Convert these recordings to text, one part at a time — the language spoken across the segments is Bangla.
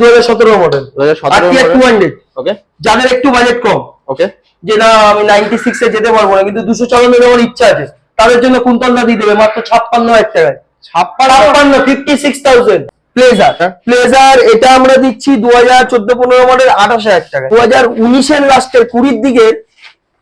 দু হাজার সতেরো মডেল দু হাজার আর সতেরো টু হান্ড্রেড ওকে যাদের একটু বাজেট কম। ওকে যে না আমি নাইনটি সিক্স এ যেতে পারব না কিন্তু দুশো চালানোর আমার ইচ্ছা আছে তাদের জন্য কুন্তলটা দিয়ে দেবে মাত্র ছাপ্পান্ন হাজার টাকায়। ছাপ্পান্ন? ছাপ্পান্ন fifty six thousand pleasure. Pleasure এটা আমরা দিচ্ছি দু হাজার চোদ্দ পনেরো মডেল আঠাশ হাজার টাকা দু হাজার উনিশের লাস্টের কুড়ির দিকের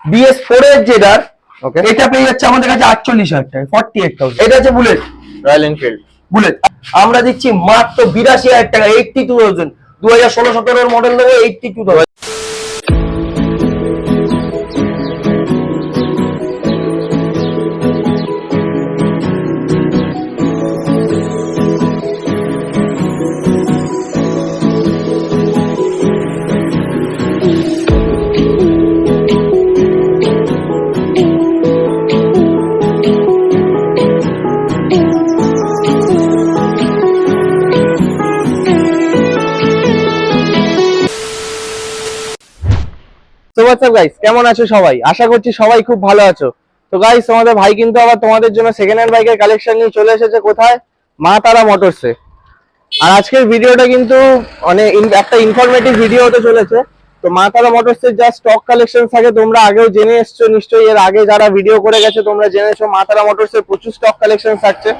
বিএস ফোর এর যেটার ওকে এটা পেয়ে যাচ্ছে আমাদের কাছে আটচল্লিশ হাজার টাকা ফর্টি এইট থাউজেন্ড এটা হচ্ছে বুলেট রয়্যাল এনফিল্ড বুলেট। আমরা দিচ্ছি মাত্র বিরাশি হাজার টাকা এইটটি টু থাউজেন্ড দু হাজার ষোলো সতেরোর মডেল দেবো eighty two thousand WhatsApp guys কেমন আছো সবাই? আশা করছি সবাই খুব ভালো আছো। তো গাইস তোমাদের ভাই কিন্তু আবার তোমাদের জন্য সেকেন্ড হ্যান্ড বাইকের কালেকশন নিয়ে চলে এসেছে কোথায়? মা তারা মোটরসে আর আজকের ভিডিওটা কিন্তু অনেক একটা ইনফরমেটিভ ভিডিও হতে চলেছে। তো, মা তারা মোটরসের যা স্টক কালেকশন থাকে, তোমরা আগেও জেনে এসছো, নিশ্চয়ই এর আগে যারা ভিডিও করে গেছে, তোমরা জেনেছো, মা তারা মোটরসের প্রচুর স্টক কালেকশন থাকছে।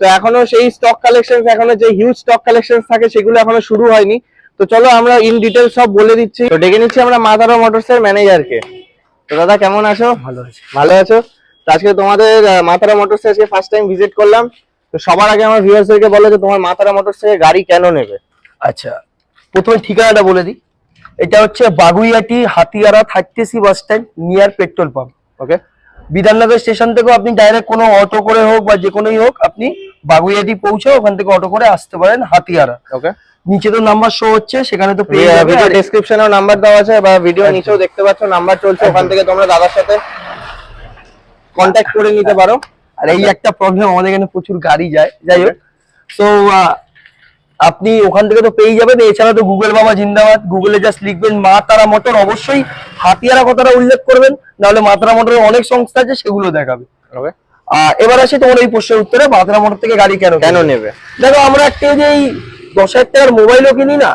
তো, এখনও সেই স্টক কালেকশন এখনও যে হিউজ স্টক কালেকশন থাকে, সেগুলো এখনও শুরু হয়নি। তো চলো আমরা ইন ডিটেল সব বলে দিচ্ছি। তো ডেকে নিচ্ছি আমরা মা তারা মোটরস এর ম্যানেজারকে তো দাদা কেমন আছো? ভালো আছে। ভালো আছো? তো আজকে তোমাদের মাতারা মোটরস আজকে ফার্স্ট টাইম ভিজিট করলাম। তো সবার আগে আমার ভিউয়ার্সদেরকে বলো যে তোমার মাতারা মোটরস থেকে গাড়ি কেন নেবে? আচ্ছা প্রথমে ঠিকানাটা বলে দিই। এটা হচ্ছে Baguiati Hatiara thirty C bus stand near petrol pump okay Bidhannagar station থেকেও আপনি ডাইরেক্ট কোনো অটো করে হোক বা যে কোনোই হোক আপনি বাগুইয়াটি পৌঁছে ওখান থেকে অটো করে আসতে পারেন হাতিয়ারা। ওকে নিচে তো নাম্বার শো হচ্ছে সেখানে তো পেয়ে যাবে ভিডিও ডেসক্রিপশনেও নাম্বার দেওয়া আছে বা ভিডিও নিচেও দেখতে পাচ্ছ নাম্বার চলছে ওখান থেকে তোমরা দাদার সাথে কন্ট্যাক্ট করে নিতে পারো। আর এই একটা প্রবলেম আমাদের এখানে প্রচুর গাড়ি যায়। যাই হোক তো আপনি ওখান থেকে তো পেয়ে যাবেন। এছাড়া তো গুগল বাবা জিন্দাবাদ। গুগলে জাস্ট লিখবেন মা তারা মোটর। অবশ্যই হাতিয়ারা কথাটা উল্লেখ করবেন। নাহলে মা তারা মোটরের অনেক সংস্থা আছে সেগুলো দেখাবে। এবার আসি তোমার এই প্রশ্নের উত্তরে তারা মোটর থেকে গাড়ি কেন কেন নেবে? দেখো আমরা একটা যে এই দশ হাজার টাকার মোবাইলও কিনি না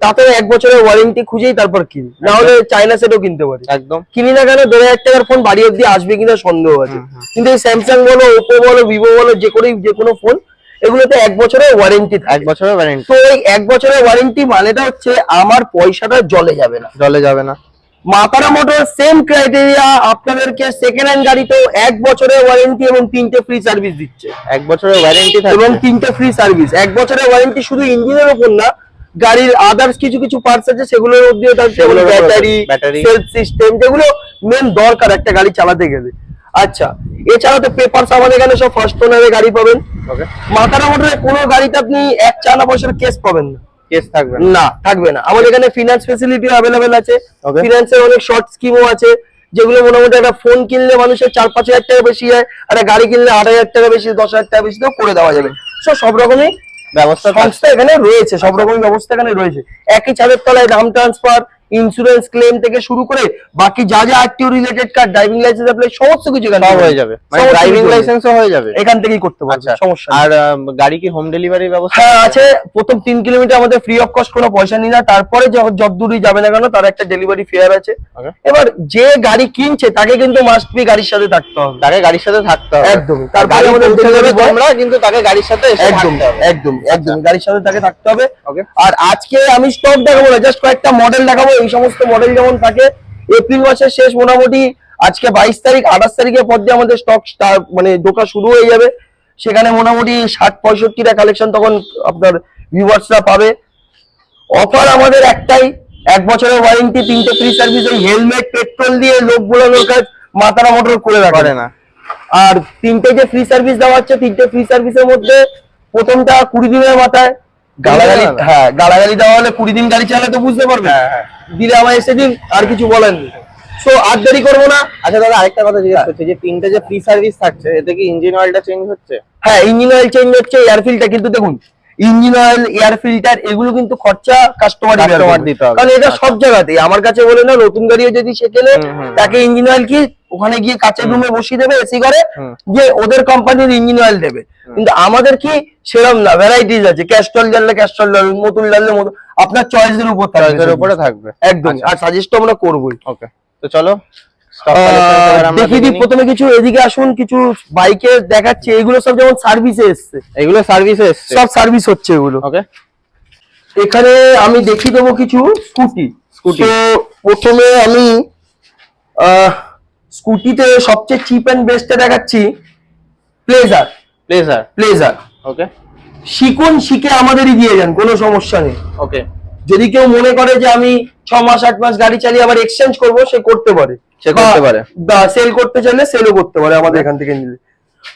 তাতে এক বছরের ওয়ারেন্টি খুঁজেই তারপর কিনি। না হলে চাইনা সেটও কিনতে পারি। একদম। কিনি না কেন দেড় হাজার টাকার ফোন বাড়ি অব্দি আসবে কিনা সন্দেহ আছে। কিন্তু এই স্যামসাং বলো ওপো বলো ভিভো বলো যে কোনো যে কোনো ফোন এগুলোতে এক বছরের ওয়ারেন্টি থাকে। এক বছরের ওয়ারেন্টি তো এই এক বছরের ওয়ারেন্টি মানেটা হচ্ছে আমার পয়সাটা জলে যাবে না। জলে যাবে না। মাতারা মোটর সেম ক্রাইটেরিয়া আপনাদেরকে সেকেন্ড হ্যান্ড গাড়িতেও এক বছরের ওয়ারেন্টি এবং তিনটে ফ্রি সার্ভিস দিচ্ছে। এক বছরের ওয়ারেন্টি এবং তিনটে ফ্রি সার্ভিস এক বছরের ওয়ারেন্টি শুধু ইঞ্জিনের উপর না গাড়ির আদার্স কিছু কিছু পার্টস আছে সেগুলোর মধ্যেও ব্যাটারি। সেলফ সিস্টেম যেগুলো মেন দরকার একটা গাড়ি চালাতে গেলে। আচ্ছা এছাড়া তো পেপারস আমাদের এখানে সব ফার্স্ট ওনারে গাড়ি পাবেন। মাথার মোটরে কোনো গাড়িতে আপনি এক চানা পয়সার কেস পাবেন না। কেস থাকবে না। থাকবে না। আমাদের এখানে ফিনান্স ফেসিলিটি অ্যাভেলেবেল আছে। ফিনান্সের অনেক শর্ট স্কিমও আছে যেগুলো মোটামুটি একটা ফোন কিনলে মানুষের চার পাঁচ হাজার টাকা বেশি হয় আর একটা গাড়ি কিনলে আট হাজার টাকা বেশি দশ হাজার টাকা বেশি তো করে দেওয়া যাবে। সো সব রকমই ব্যবস্থা সংস্থা এখানে রয়েছে সব রকমই ব্যবস্থা এখানে রয়েছে। একই ছাদের তলায় দাম ট্রান্সফার ইন্স্যুরেন্স ক্লেম থেকে শুরু করে বাকি যা যা RTO related car driving licence apply সমস্ত কিছু এখানে হয়ে যাবে। মানে ড্রাইভিং লাইসেন্সও হয়ে যাবে। এখান থেকেই করতে পারবে আচ্ছা। সমস্যা আর গাড়ি কি হোম ডেলিভারি ব্যবস্থা? হ্যাঁ আছে। প্রথম তিন কিলোমিটার আমাদের ফ্রি অফ কস্ট কোনো পয়সা নিই না। তারপরে যত দূরই যাবে না কেন তার একটা ডেলিভারি ফেয়ার আছে। এবার যে গাড়ি কিনছে তাকে কিন্তু মাস্ট বি গাড়ির সাথে থাকতে হবে। তাকে গাড়ির সাথে থাকতে হবে। একদম। তার তারপরে গাড়ি আমাদের দেবে delivery কিন্তু তাকে গাড়ির সাথে এসে একদম থাকতে হবে। একদম একদম। গাড়ির সাথে তাকে থাকতে হবে. আর আজকে আমি স্টক দেখাবো না জাস্ট কয়েকটা মডেল দেখাবো এই সমস্ত মডেল যেমন থাকে এপ্রিল মাসের শেষ মোটামুটি আজকে বাইশ তারিখ আঠাশ তারিখের পর দিয়ে আমাদের স্টক মানে ঢোকা শুরু হয়ে যাবে। সেখানে মোটামুটি ষাট পঁয়ষট্টিটা কালেকশন তখন আপনার ভিউয়ার্সরা পাবে। অফার আমাদের একটাই এক বছরের ওয়ারেন্টি তিনটে ফ্রি সার্ভিস ওই হেলমেট পেট্রোল দিয়ে লোক বোলানোর কাজ মাতারা মোটর করে রাখে। না। আর তিনটে যে ফ্রি সার্ভিস দেওয়া হচ্ছে তিনটে ফ্রি সার্ভিসের মধ্যে প্রথমটা কুড়ি দিনের মাথায় গালাগালি হ্যাঁ গালাগালি দেওয়া হলে কুড়ি দিন গাড়ি চালালে তো বুঝতে পারবে। হ্যাঁ, হ্যাঁ। দিলে আমার এসে দিন আর কিছু বলেন সো আর দেরি করব না। আচ্ছা দাদা আরেকটা কথা জিজ্ঞেস করছে যে তিনটে যে ফ্রি সার্ভিস থাকছে এতে কি ইঞ্জিন অয়েলটা চেঞ্জ হচ্ছে? হ্যাঁ ইঞ্জিন অয়েল চেঞ্জ হচ্ছে এয়ার ফিল্টার কিন্তু দেখুন ইঞ্জিন অয়েল এয়ার ফিল্টার এগুলো কিন্তু খরচা কাস্টমার দিতে হবে। কারণ এটা সব জায়গাতেই। আমার কাছে বলে না নতুন গাড়িও যদি সে কেনে। তাকে ইঞ্জিন অয়েল কি ওখানে গিয়ে কাঁচের রুমে বসিয়ে দেবে এসি করে। যে ওদের কোম্পানির ইঞ্জিন অয়েল দেবে। কিন্তু আমাদের কি সেরকম না ভ্যারাইটিস আছে। ক্যাস্টল জানলে ক্যাস্টল ডালবে মতুল ডাললে মতুল আপনার চয়েসের উপর থাকবে উপরে থাকবে। একদম আচ্ছা। আর সাজেস্ট আমরা করবোই। ওকে তো চলো দেখিয়ে দিই প্রথমে কিছু এদিকে আসুন কিছু বাইকে দেখাচ্ছে এগুলো সব যেমন সার্ভিসে এসছে। এগুলো সার্ভিসে এসছে। সব সার্ভিস হচ্ছে এগুলো। ওকে এখানে আমি দেখিয়ে দেবো কিছু স্কুটি। তো প্রথমে আমি স্কুটিতে সবচেয়ে চিপ অ্যান্ড বেস্টে দেখাচ্ছি প্লেজার প্লেজার প্লেজার ওকে শিখুন শিখে আমাদেরই দিয়ে যান কোনো সমস্যা নেই। ওকে যদি কেউ মনে করে যে আমি ছ মাস আট মাস গাড়ি চালিয়ে আবার এক্সচেঞ্জ করব সে করতে পারে। সে করতে পারে। সেল করতে চাইলে সেলও করতে পারে আমাদের এখান থেকে নিলে।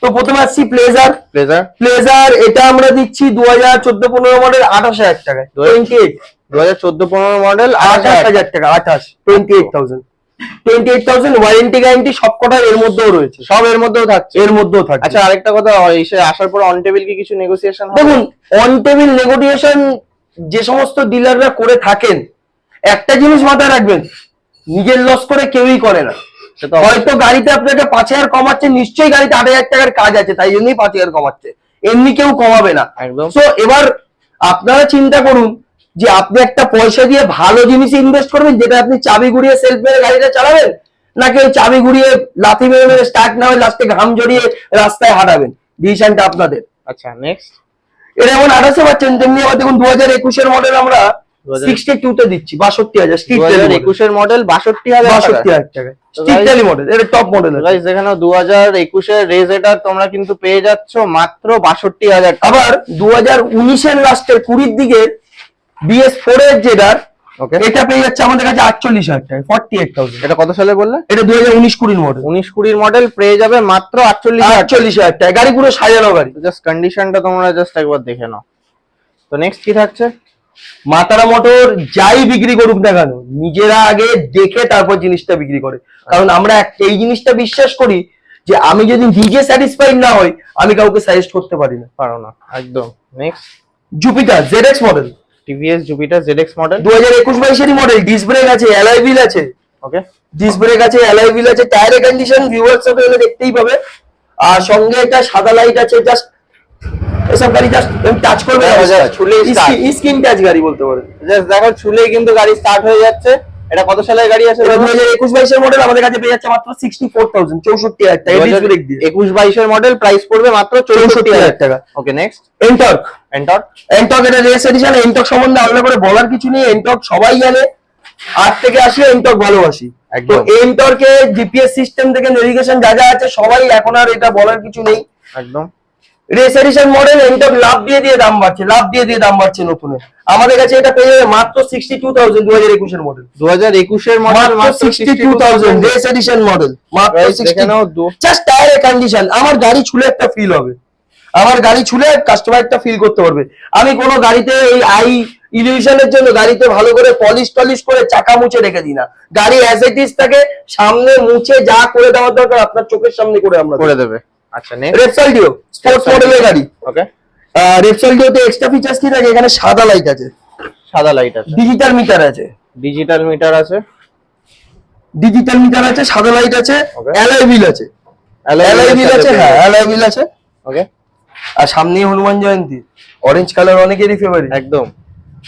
তো প্রথমে আসছি প্লেজার প্লেজার প্লেজার এটা আমরা দিচ্ছি দু হাজার চোদ্দ পনেরো মডেল আঠাশ হাজার টাকায়। টোয়েন্টি এইট দু হাজার চোদ্দ পনেরো মডেল আঠাশ হাজার টাকা আঠাশ twenty eight thousand twenty eight thousand warranty guarantee সব কটার এর মধ্যেও রয়েছে। সব এর মধ্যেও থাকছে? এর মধ্যেও থাকে আচ্ছা আরেকটা কথা এসে আসার পর অন টেবিল কি কিছু নেগোসিয়েশন দেখুন অন টেবিল নেগোটিয়েশন যে সমস্ত ডিলাররা করে থাকেন একটা জিনিস মাথায় রাখবেন নিজের লস করে কেউই করে না। হয়তো গাড়িতে আপনাকে পাঁচ হাজার কমাচ্ছে নিশ্চয়ই গাড়িতে আট হাজার টাকার কাজ আছে তাই জন্যই পাঁচ হাজার কমাচ্ছে। এমনি কেউ কমাবে না। তো এবার আপনারা চিন্তা করুন যে আপনি একটা পয়সা দিয়ে ভালো জিনিস ইনভেস্ট করবেন যেটা আপনি চাবি ঘুরিয়ে সেলফ মেরে গাড়িটা চালাবেন নাকি ওই চাবি ঘুরিয়ে লাথি মেরে মেরে স্টার্ট না হয়ে লাস্টে ঘাম জড়িয়ে রাস্তায় হাঁটাবেন? ডিসিশনটা আপনাদের। আচ্ছা নেক্সট এটা যেমন আঠাশে পাচ্ছেন তেমনি আবার দেখুন দু হাজার একুশের মডেল আমরা সিক্সটি টু তে দিচ্ছি বাষট্টি হাজার স্ট্রিট টেলি একুশের মডেল বাষট্টি হাজার বাষট্টি হাজার টাকা স্ট্রিট টেলি মডেল এটা টপ মডেল গাইস এখানে দু হাজার একুশের রেজ এটা তোমরা কিন্তু পেয়ে যাচ্ছ মাত্র বাষট্টি হাজার আবার দু হাজার উনিশের লাস্টের কুড়ির দিকে বিএস ফোর এর যেটার ওকে এটা পেয়ে যাচ্ছে আমাদের কাছে আটচল্লিশ হাজার টাকা ফর্টি এইট থাউজেন্ড এটা কত সালে বললে? এটা দু হাজার উনিশ কুড়ির মডেল উনিশ কুড়ির মডেল পেয়ে যাবে মাত্র আটচল্লিশ হাজার আটচল্লিশ হাজার টাকা গাড়ি পুরো সাজানো গাড়ি। জাস্ট কন্ডিশনটা তোমরা জাস্ট একবার দেখে নাও। তো নেক্সট কি থাকছে? মাতারা মোটর যাই বিক্রি করুক না কেন নিজেরা আগে দেখে তারপর জিনিসটা বিক্রি করে। কারণ আমরা এই জিনিসটা বিশ্বাস করি যে আমি যদি নিজে স্যাটিসফাইড না হই আমি কাউকে সাজেস্ট করতে পারি না। পারো না একদম। Next Jupiter Z X model TVS Jupiter Z model দু হাজার একুশ বাইশেরই মডেল ডিস ব্রেক আছে অ্যালয় হুইল আছে। ওকে ডিস ব্রেক আছে অ্যালয় হুইল আছে টায়ারের কন্ডিশন ভিউয়ার্স সাথে এলে দেখতেই পাবে। আর সঙ্গে একটা সাদা লাইট আছে জাস্ট এসব গাড়ি জাস্ট টাচ করবে। just স্কিন স্ক্রিন টাচ গাড়ি বলতে পারেন। জাস্ট দেখো ছুলেই কিন্তু গাড়ি স্টার্ট হয়ে যাচ্ছে। এটা কত সালের গাড়ি আছে দু হাজার একুশ বাইশের মডেল আমাদের কাছে পেয়ে যাচ্ছে মাত্র সিক্সটি ফোর থাউজেন্ড চৌষট্টি হাজার টাকা ডিস ব্রেক দিয়ে একুশ বাইশের মডেল প্রাইস পড়বে মাত্র চৌষট্টি হাজার টাকা। Okay next Ntorq Ntorq Ntorq এটা রেস এডিশন এন্টক সম্বন্ধে আলাদা করে বলার কিছু নেই। এন্টক সবাই জানে। আট থেকে আসি এন্টক ভালোবাসি। তো। এন্টর্কে জিপিএস সিস্টেম থেকে নেভিগেশন যা যা আছে সবাই এখন আর এটা বলার কিছু নেই। একদম। Race edition model NTorq love দিয়ে দিয়ে দাম বাড়ছে লাভ দিয়ে দিয়ে দাম বাড়ছে নতুনে আমাদের কাছে এটা পেয়ে যাবে মাত্র সিক্সটি টু থাউজেন্ড দু হাজার একুশের মডেল দু হাজার একুশের মডেল মাত্র sixty two thousand race edition model মাত্র জাস্ট টায়ারের কন্ডিশন আমার গাড়ি ছুলে একটা ফিল হবে। আমার গাড়ি ছুলে কাস্টমার একটা ফিল করতে পারবে। আমি কোনো গাড়িতে এই আই ইলিউশনের জন্য গাড়িতে ভালো করে পলিশ টলিশ করে চাকা মুছে রেখে দিই না। গাড়ি অ্যাজ ইট ইজ থাকে সামনে মুছে যা করে দেওয়ার দরকার আপনার চোখের সামনে করে আমরা করে দেবে। আচ্ছা নেক্সট ডিও স্পোর্টস মডেলের গাড়ি। ওকে রেপসাল ডিওতে এক্সট্রা ফিচার্স কি থাকে? এখানে সাদা লাইট আছে। সাদা লাইট আছে। ডিজিটাল মিটার আছে। ডিজিটাল মিটার আছে। ডিজিটাল মিটার আছে সাদা লাইট আছে। Okay. অ্যালয় হুইল আছে। অ্যালয় হুইল আছে হ্যাঁ অ্যালয় হুইল আছে। ওকে আর সামনেই হনুমান জয়ন্তী। অরেঞ্জ কালার অনেকেরই ফেভারিট একদম।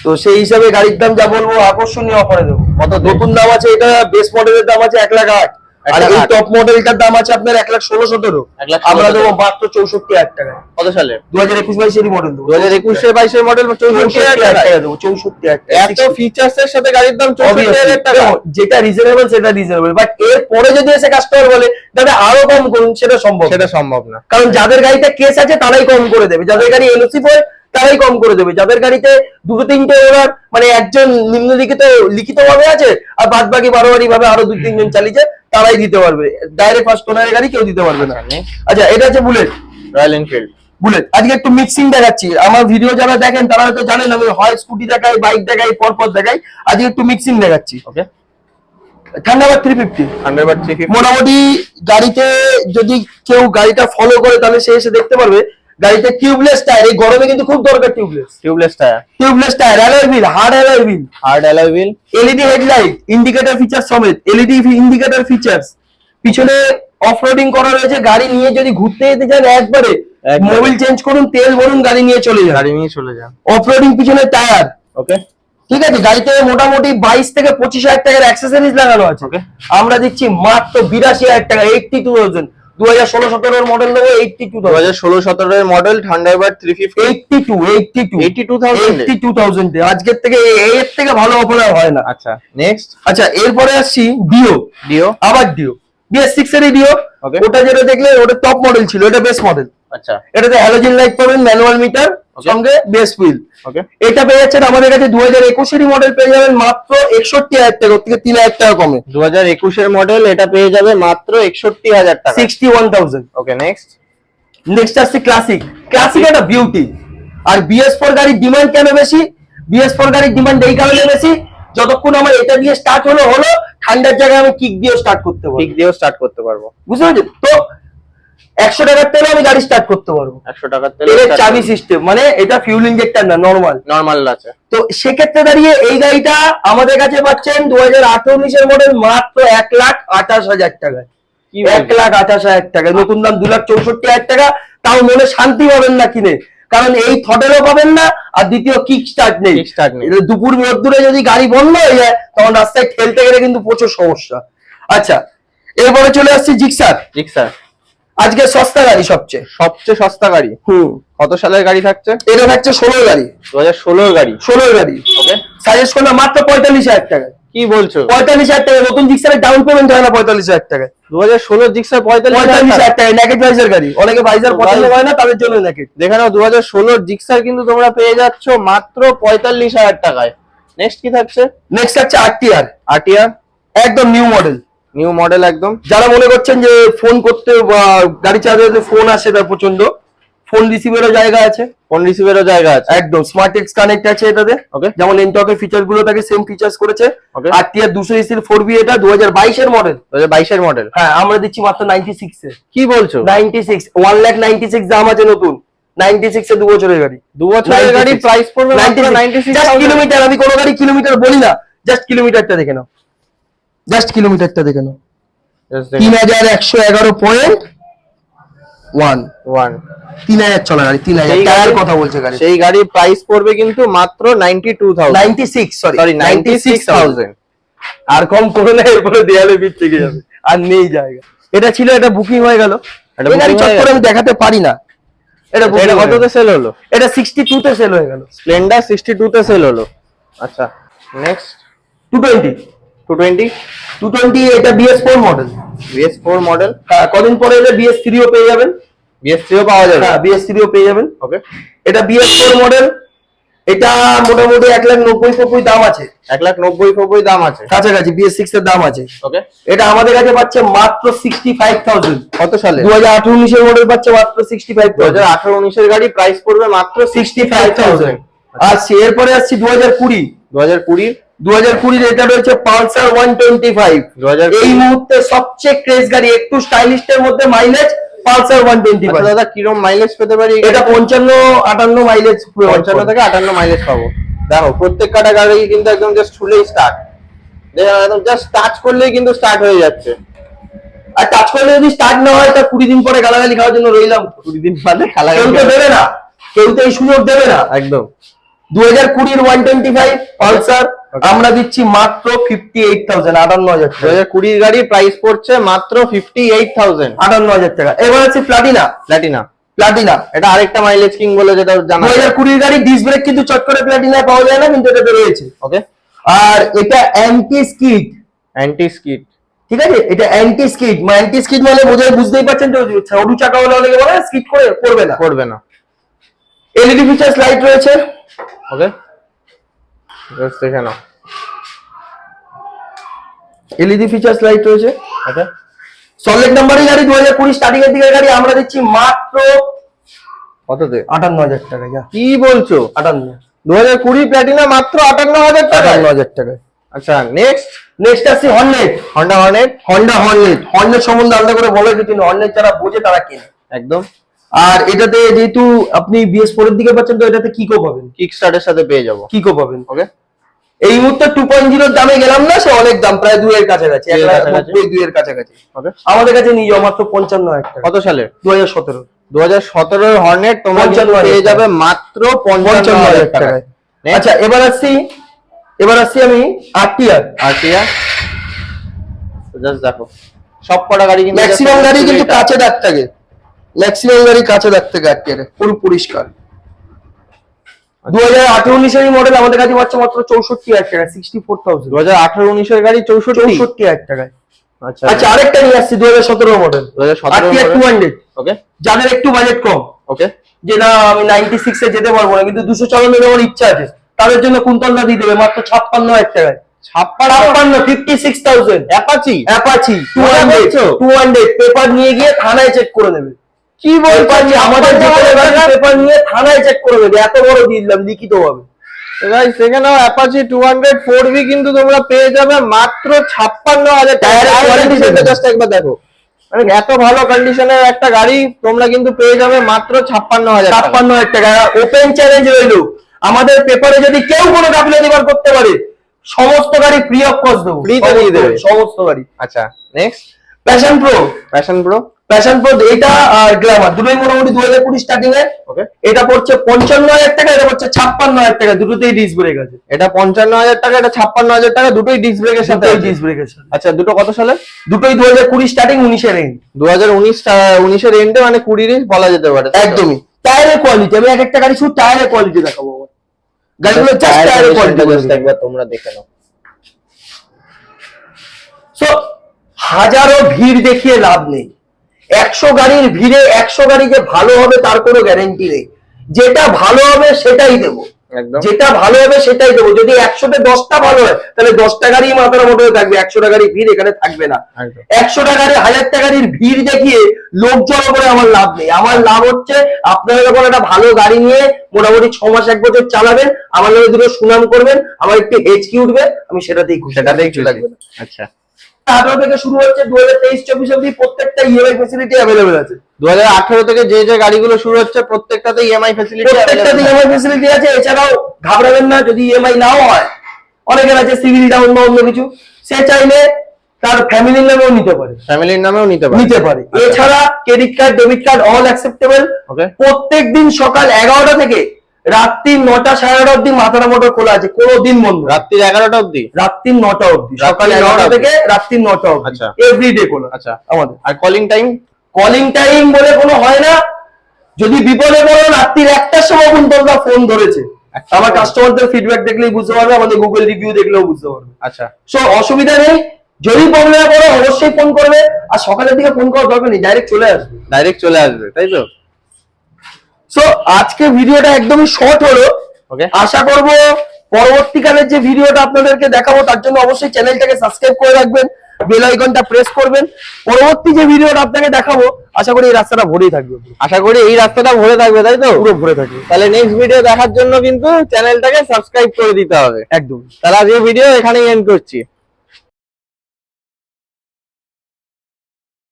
তো সেই হিসাবে গাড়ির দাম যা বলব আকর্ষণীয় অফারে দেবো। কত নতুন দাম আছে এটা বেস মডেলের দাম আছে এক লাখ আট। আর এই টপ মডেলটার দাম আছে আপনার এক লাখ ষোলো সতেরো। এক লাখ ষোলো আমরা দেবো মাত্র চৌষট্টি হাজার টাকা। কত সালে? দু হাজার একুশ বাইশেরই মডেল দেবো। দু হাজার একুশে বাইশের মডেল চৌষট্টি চৌষট্টি হাজার হাজার টাকা টাকা দেবো চৌষট্টি হাজার এত ফিচার্স এর সাথে গাড়ির দাম চৌষট্টি হাজার টাকা। যেটা রিজনেবল সেটা রিজনেবল বাট এর পরে যদি এসে কাস্টমার বলে দাদা আরও কম করুন সেটা সম্ভব সেটা সম্ভব না। কারণ যাদের গাড়িতে কেস আছে তারাই কম করে দেবে। যাদের গাড়ি এনওসি ফোর তারাই কম করে দেবে। যাদের গাড়িতে দুটো তিনটে ওনার মানে একজন নিম্নলিখিত লিখিত ভাবে আছে আর বাদ বাকি বারোয়ারি ভাবে আরও দুই তিনজন চালিয়েছে তারাই দিতে পারবে। ডাইরেক্ট ফার্স্ট ওনারের গাড়ি কেউ দিতে পারবে না। আচ্ছা এটা হচ্ছে বুলেট রয়্যাল এনফিল্ড বুলেট আজকে একটু মিক্সিং দেখাচ্ছি। আমার ভিডিও যারা দেখেন তারা হয়তো জানেন আমি হয় স্কুটি দেখাই বাইক দেখাই পরপর দেখাই। আজকে একটু মিক্সিং দেখাচ্ছি। Okay thunderbird three fifty but three মোটামুটি গাড়িতে যদি কেউ গাড়িটা ফলো করে তাহলে সে এসে দেখতে পারবে। গাড়িতে টিউবলেস টায়ার এই গরমে কিন্তু খুব দরকার tubeless tubeless tyre tubeless tyre alloy wheel hard alloy wheel hard alloy wheel LED headlight indicator feature সমেত এলইডি ইন্ডিকেটর ফিচার্স পিছনে অফ রোডিং করা রয়েছে গাড়ি নিয়ে যদি ঘুরতে যেতে চান একবারে। মোবিল চেঞ্জ করুন তেল ভরুন গাড়ি নিয়ে চলে যান। গাড়ি নিয়ে চলে যান। অফ রোডিং পিছনে টায়ার ওকে ঠিক আছে গাড়িতে মোটামুটি বাইশ থেকে পঁচিশ হাজার টাকার অ্যাক্সেসরিজ লাগানো আছে. আমরা দিচ্ছি মাত্র বিরাশি হাজার টাকা এইটটি টু থাউজেন্ড দু হাজার ষোলো সতেরোর মডেল দেবো এইটটি টু দু হাজার ষোলো model Thunderbird three fifty eighty two eighty two 82,000 eighty two thousand আজকের থেকে এর থেকে ভালো অফার হয় না। আচ্ছা নেক্সট আচ্ছা এরপরে আসছি ডিও ডিও আবার ডিও বিএস সিক্স এর ডিও ওটা যেটা দেখলে ওটা টপ মডেল ছিল এটা বেস্ট মডেল আচ্ছা। এটাতে হ্যালোজেন লাইট পাবেন ম্যানুয়াল মিটার. সঙ্গে বেস হুইল এটা পেয়ে যাচ্ছেন আমাদের কাছে দু হাজার একুশেরই মডেল পেয়ে যাবেন মাত্র একষট্টি হাজার টাকা থেকে তিন হাজার টাকা কমে। দু হাজার একুশের মডেল এটা পেয়ে যাবে মাত্র একষট্টি হাজার টাকা। Sixty one thousand okay next next আসছে ক্লাসিক ক্লাসিক একটা বিউটি আর বিএস ফোর গাড়ির ডিমান্ড কেন বেশি? বিএস ফোর গাড়ির ডিমান্ড এই কারণে বেশি। যতক্ষণ আমার এটা দিয়ে স্টার্ট হলো হলো ঠান্ডার জায়গায় আমি কিক দিয়ে স্টার্ট করতে পারব। ঠিক দিয়েও স্টার্ট করতে পারব। বুঝতে পারছেন? তো একশো টাকার তেলে আমি গাড়ি স্টার্ট করতে পারব। একশো টাকার তেলের চাবি সিস্টেম মানে এটা ফিউল ইঞ্জেক্টর না নর্মাল নর্মাল আছে। তো সেক্ষেত্রে দাঁড়িয়ে এই গাড়িটা আমাদের কাছে পাচ্ছেন দু হাজার আঠারো উনিশের মডেল মাত্র এক লাখ আঠাশ হাজার টাকায়। এক লাখ আঠাশ হাজার টাকা নতুন দাম দু লাখ চৌষট্টি হাজার টাকা তাও মনে শান্তি পাবেন না কিনে। কারণ এই থটেলও পাবেন না আর দ্বিতীয় কিক স্টার্ট নেই। দুপুর রোদ্দুরে যদি গাড়ি বন্ধ হয়ে যায় তখন রাস্তায় ঠেলতে গেলে কিন্তু প্রচুর সমস্যা। আচ্ছা এরপরে চলে আসছি জিক্সার। জিক্সার। আজকে সস্তা গাড়ি সবচেয়ে। সবচেয়ে সস্তা গাড়ি? হুম। কত সালের গাড়ি থাকছে? এটা থাকছে ষোলো গাড়ি। দু হাজার ষোলোর গাড়ি। ষোলো গাড়ি। ওকে। সাজেস্ট করলাম মাত্র পঁয়তাল্লিশ হাজার টাকা। কি বলছো? পঁয়তাল্লিশ হাজার টাকা। নতুন জিক্সারের ডাউন পেমেন্ট হয় না পঁয়তাল্লিশ হাজার টাকা দু হাজার ষোলোর জিক্সার পঁয়তাল্লিশ হাজার টাকা। নেকেট ভাইজার গাড়ি। অনেকে ভাইজার পছন্দ হয় না তাদের জন্য নেকেট দেখে নাও দু হাজার ষোলোর জিক্সার কিন্তু তোমরা পেয়ে যাচ্ছ মাত্র পঁয়তাল্লিশ হাজার টাকায়। নেক্সট কি থাকছে? নেক্সট হচ্ছে আরটিআর আটিয়ার একদম নিউ মডেল নিউ মডেল একদম। যারা মনে করছেন যে ফোন করতে বা গাড়ি চালাতে ফোন আসে না প্রচণ্ড ফোন রিসিভেরও জায়গা আছে। ফোন রিসিভেরও জায়গা আছে। একদম স্মার্ট এক্স কানেক্ট আছে এটাতে। ওকে যেমন এনটকের ফিচারগুলো থাকে সেম ফিচার্স করেছে। Okay. আরটিআর দুশো এসির ফোর বি এটা দু হাজার বাইশের মডেল দু হাজার বাইশের মডেল হ্যাঁ আমরা দিচ্ছি মাত্র নাইনটি সিক্স এ কি বলছো? Ninety six one lakh ninety six দাম আছে নতুন। নাইনটি সিক্স এ দু বছরের গাড়ি দু বছরের গাড়ি প্রাইস পড়বে নাইনটি সিক্স কিলোমিটার আমি কোনো গাড়ি কিলোমিটার বলি না। জাস্ট কিলোমিটারটা দেখে নাও। জাস্ট কিলোমিটারটা দেখে নাও। তিন হাজার একশো এগারো পয়েন্ট ওয়ান ওয়ান তিন হাজার চলা গাড়ি তিন হাজার। টায়ার কথা বলছে গাড়ি। সেই গাড়ির প্রাইস পড়বে কিন্তু মাত্র ninety two thousand ninety six sorry sorry ninety six thousand আর কম করে না এরপরে দেয়ালে পিঠ থেকে যাবে। আর নেই জায়গা। এটা ছিল এটা বুকিং হয়ে গেল। এটা গাড়ি আমি দেখাতে পারি না। এটা এটা কততে সেল হলো? এটা সিক্সটি টু তে সেল হয়ে গেল। স্প্লেন্ডার সিক্সটি টু তে সেল হলো। আচ্ছা next two twenty two twenty two twenty এটা BS four model BS four model কদিন পরে এলে বিএস থ্রিও পেয়ে যাবেন। বিএস থ্রিও পাওয়া যাবে। হ্যাঁ বিএস থ্রিও পেয়ে যাবেন। ওকে। এটা বিএস ফোর মডেল এটা মোটামুটি এক লাখ নব্বই ফব্বই দাম আছে। এক লাখ নব্বই ফব্বই দাম আছে। কাছাকাছি বিএস সিক্স এর দাম আছে। ওকে। এটা আমাদের কাছে পাচ্ছে মাত্র সিক্সটি ফাইভ থাউজেন্ড কত সালে? দু হাজার আঠারো উনিশের মডেল পাচ্ছে মাত্র সিক্সটি ফাইভ দু হাজার আঠারো উনিশের গাড়ি প্রাইস পড়বে মাত্র সিক্সটি ফাইভ থাউজেন্ড আর এরপরে আসছি দু হাজার কুড়ি। দু হাজার কুড়ি দু হাজার কুড়ির এটা রয়েছে পালসার ওয়ান টোয়েন্টি ফাইভ। এই মুহূর্তে সবচেয়ে ক্রেজ গাড়ি একটু স্টাইলিস্টের মধ্যে মাইলেজ পালসার ওয়ান টোয়েন্টি আচ্ছা ফাইভ দাদা কিরম মাইলেজ পেতে পারি এটা পঞ্চান্ন আটান্ন মাইলেজ পঞ্চান্ন থেকে আটান্ন মাইলেজ পাবো। দেখো প্রত্যেক কাটা গাড়ি কিন্তু একদম জাস্ট ছুলেই স্টার্ট একদম জাস্ট টাচ করলেই কিন্তু স্টার্ট হয়ে যাচ্ছে। আর টাচ করলে যদি স্টার্ট না হয় তা কুড়ি দিন পরে গালাগালি খাওয়ার জন্য রইলাম। কুড়ি দিন বাদে কেউ দেবে না। কেউ তো এই সুযোগ দেবে না। একদম। দু হাজার কুড়ির ওয়ান টোয়েন্টি ফাইভ পালসার আমরা দিচ্ছি মাত্র ফিফটি এইট থাউজেন্ড আটান্ন হাজার দু টাকা হাজার কুড়ির গাড়ি প্রাইস পড়ছে মাত্র ফিফটি এইট থাউজেন্ড আটান্ন হাজার টাকা। এবার হচ্ছে প্লাটিনা প্ল্যাটিনা প্লাটিনা এটা আরেকটা মাইলেজ কিং বলে যেটা জানা দু হাজার কুড়ির গাড়ি ডিস ব্রেক কিন্তু চট করে প্লাটিনায় পাওয়া যায় না কিন্তু এটাতে রয়েছে ওকে আর এটা অ্যান্টি স্কিড অ্যান্টি স্কিট ঠিক আছে? এটা অ্যান্টি স্কিড অ্যান্টি স্কিড মানে বোঝায় বুঝতেই পারছেন তো সরু চাকা হলে অনেকে বলে স্কিড করে করবে না। করবে না। এলইডি ফিচার্স লাইট রয়েছে। ওকে দেখে নাও। এলইডি ফিচার্স লাইট রয়েছে। ওকে সলিড নাম্বারের গাড়ি দু হাজার কুড়ি স্টার্টিং এর দিকের গাড়ি আমরা দিচ্ছি মাত্র কততে? আটান্ন হাজার টাকা যা। কি বলছো? আটান্ন। দু হাজার কুড়ি প্ল্যাটিনা মাত্র আটান্ন হাজার টাকা আটান্ন হাজার টাকায়। আচ্ছা নেক্সট নেক্সট আসছি Hornet Honda Hornet Honda Hornet Hornet সম্বন্ধে আলাদা করে বলে কিছু না হর্নেট যারা বোঝে তারা কেনে। একদম। আর এটাতে যেহেতু আপনি বিএস ফোর এর দিকে পাচ্ছেন তো এটাতে কিকো পাবেন? কিক স্টার্টের সাথে পেয়ে যাব। কিকো পাবেন? ওকে এই মুহূর্তে টু পয়েন্ট জিরোর দামে গেলাম না সে অনেক দাম প্রায় দুইয়ের কাছাকাছি এক লাখ কাছাকাছি। নব্বই দুইয়ের কাছাকাছি আমাদের কাছে নিয়ে যাও মাত্র পঞ্চান্ন হাজার টাকা। কত সালে? দু হাজার সতেরো। দু হাজার সতেরোর হর্নেট তোমরা কিন্তু 55,000 পেয়ে যাবে মাত্র পঞ্চান্ন হাজার টাকায়। আচ্ছা এবার আসছি এবার আসছি আমি আরটিআর আর টিয়া জাস্ট দেখো। সব কটা গাড়ি কিন্তু ম্যাক্সিমাম গাড়ি কিন্তু কাছে দাগ থাকে। ম্যাক্সিমাম গাড়ি কাছে থাকে আরটিআর পুরো পরিষ্কার। দু হাজার আঠারো উনিশের মডেল আমাদের কাছে পাচ্ছে মাত্র চৌষট্টি হাজার টাকা সিক্সটি ফোর থাউজেন্ড দু হাজার আঠারো উনিশের গাড়ি চৌষট্টি? চৌষট্টি হাজার টাকায়। আচ্ছা। আচ্ছা আরেকটা নিয়ে আসছি দু হাজার সতেরো মডেল দু হাজার সতেরো টু হান্ড্রেড ওকে যাদের একটু বাজেট কম। ওকে আমি নাইনটি সিক্স এ যেতে পারব না কিন্তু দুশো চালানোর আমার ইচ্ছা আছে। তাদের জন্য কুন্তলটা দিয়ে দেবে মাত্র ছাপ্পান্ন হাজার টাকায়। ছাপ্পান্ন? Fifty six thousand Apache Apache two hundred two hundred paper নিয়ে গিয়ে থানায় চেক করে নেবে। কি নিয়ে আমাদের পেপার নিয়ে থানায় চেক করে নেবে এত বড় দিয়ে দিলাম লিখিত ভাবে গাইস সেখানেও অ্যাপাচি কিন্তু তোমরা পেয়ে যাবে মাত্র দেখো। জাস্ট একবার দেখো। মানে এত ভালো কন্ডিশনের একটা গাড়ি তোমরা কিন্তু পেয়ে যাবে মাত্র ছাপ্পান্ন হাজার টাকা। ওপেন চ্যালেঞ্জ রইল। আমাদের পেপারে যদি কেউ কোনো গাফিলতি বার করতে পারে সমস্ত গাড়ি ফ্রি অফ কস্ট দেবো। দিয়ে দেবে। সমস্ত গাড়ি। আচ্ছা next passion pro passion pro passion pro এটা আর গ্ল্যামার দুটোই মোটামুটি দু হাজার কুড়ি স্টার্টিং এ। এটা পড়ছে পঞ্চান্ন হাজার টাকা এটা পড়ছে ছাপ্পান্ন হাজার টাকা। দুটোতেই ডিস ব্রেক আছে। এটা পঞ্চান্ন হাজার টাকা এটা ছাপ্পান্ন হাজার টাকা দুটোই ডিস্ক ব্রেকের সাথে। ডিস ব্রেক আছে আচ্ছা দুটো কত সালে? দুটোই দু হাজার কুড়ি স্টার্টিং উনিশের রেঞ্জ দু হাজার উনিশ উনিশের এন্ডে মানে কুড়িরই বলা যেতে পারে একদমই। টায়ারের কোয়ালিটি আমি এক একটা গাড়ি শুধু টায়ারের কোয়ালিটি দেখাবো গাড়িগুলো জাস্ট টায়ারের কোয়ালিটি একবার তোমরা দেখে নাও। সো হাজারো ভিড় দেখিয়ে লাভ নেই। একশো গাড়ির ভিড়ে একশো গাড়ি যে ভালো হবে তার কোনো গ্যারেন্টি নেই। যেটা ভালো হবে সেটাই দেবো। যেটা ভালো হবে সেটাই দেবো। যদি একশোতে দশটা ভালো হয় তাহলে দশটা গাড়ি মাথার মধ্যে থাকবে। একশোটা গাড়ি ভিড় এখানে থাকবে না। একশোটা গাড়ি হাজার টাকারির ভিড় দেখিয়ে লোক জড়ো করে আমার লাভ নেই। আমার লাভ হচ্ছে আপনারা যখন একটা ভালো গাড়ি নিয়ে মোটামুটি ছ মাস এক বছর চালাবেন আমার নামে দুটো সুনাম করবেন আমার একটু হেচকি উঠবে আমি সেটাতেই খুশি। সেটাতেই না আচ্ছা। আঠারো থেকে শুরু হচ্ছে দু হাজার তেইশ চব্বিশ অব্দি প্রত্যেকটা ইএমআই ফেসিলিটি অ্যাভেলেবেল আছে। দু হাজার আঠারো থেকে যে যে গাড়িগুলো শুরু হচ্ছে প্রত্যেকটাতে ইএমআই ফেসিলিটি প্রত্যেকটা ইএমআই ফেসিলিটি আছে এছাড়াও ঘাবড়াবেন না যদি ইএমআই নাও হয় অনেকের আছে সিভিল ডাউন বা অন্য কিছু সে চাইলে তার ফ্যামিলির নামেও নিতে পারে। ফ্যামিলির নামেও নিতে পারে। নিতে পারে। এছাড়া credit card debit card all acceptable okay প্রত্যেক দিন সকাল এগারোটা থেকে রাত্রি নটা সাড়ে নটা অব্দি মাথারা মোটর খোলা আছে কোনো দিন বন্ধ। রাত্রির এগারোটা অবধি? রাত্রি নটা অব্দি সকাল এগারোটা থেকে রাত্রি নটা অব্দি আচ্ছা। এভরিডে খোলা। আচ্ছা। আমাদের। আর কলিং টাইম কলিং টাইম বলে কোনো হয় না। যদি বিপদে পড়ো রাত্রির একটার সময় পর্যন্ত আমরা ফোন ধরেছে। আমার কাস্টমারদের ফিডব্যাক দেখলেই বুঝতে পারবে আমাদের গুগল রিভিউ দেখলেও বুঝতে পারবে। আচ্ছা। সো অসুবিধা নেই। যদি প্রবলেমে পড়ো অবশ্যই ফোন করবে। আর সকালের দিকে ফোন করার দরকার নেই ডাইরেক্ট চলে আসবে। ডাইরেক্ট চলে আসবে তাই তো? সো আজকে ভিডিওটা একদমই শর্ট হলো। আশা করব পরবর্তীকালের যে ভিডিওটা আপনাদেরকে দেখাবো তার জন্য অবশ্যই চ্যানেলটাকে সাবস্ক্রাইব করে রাখবেন বেল আইকনটা প্রেস করবেন। পরবর্তী যে ভিডিওটা আপনাকে দেখাবো আশা করি এই রাস্তাটা ভরেই থাকবে আশা করি এই রাস্তাটা ভরে থাকবে তাই তো? পুরো ভরে থাকবে। তাহলে নেক্সট ভিডিও দেখার জন্য কিন্তু চ্যানেলটাকে সাবস্ক্রাইব করে দিতে হবে। একদম। তাহলে আজকে ভিডিও এখানেই এন্ড করছি।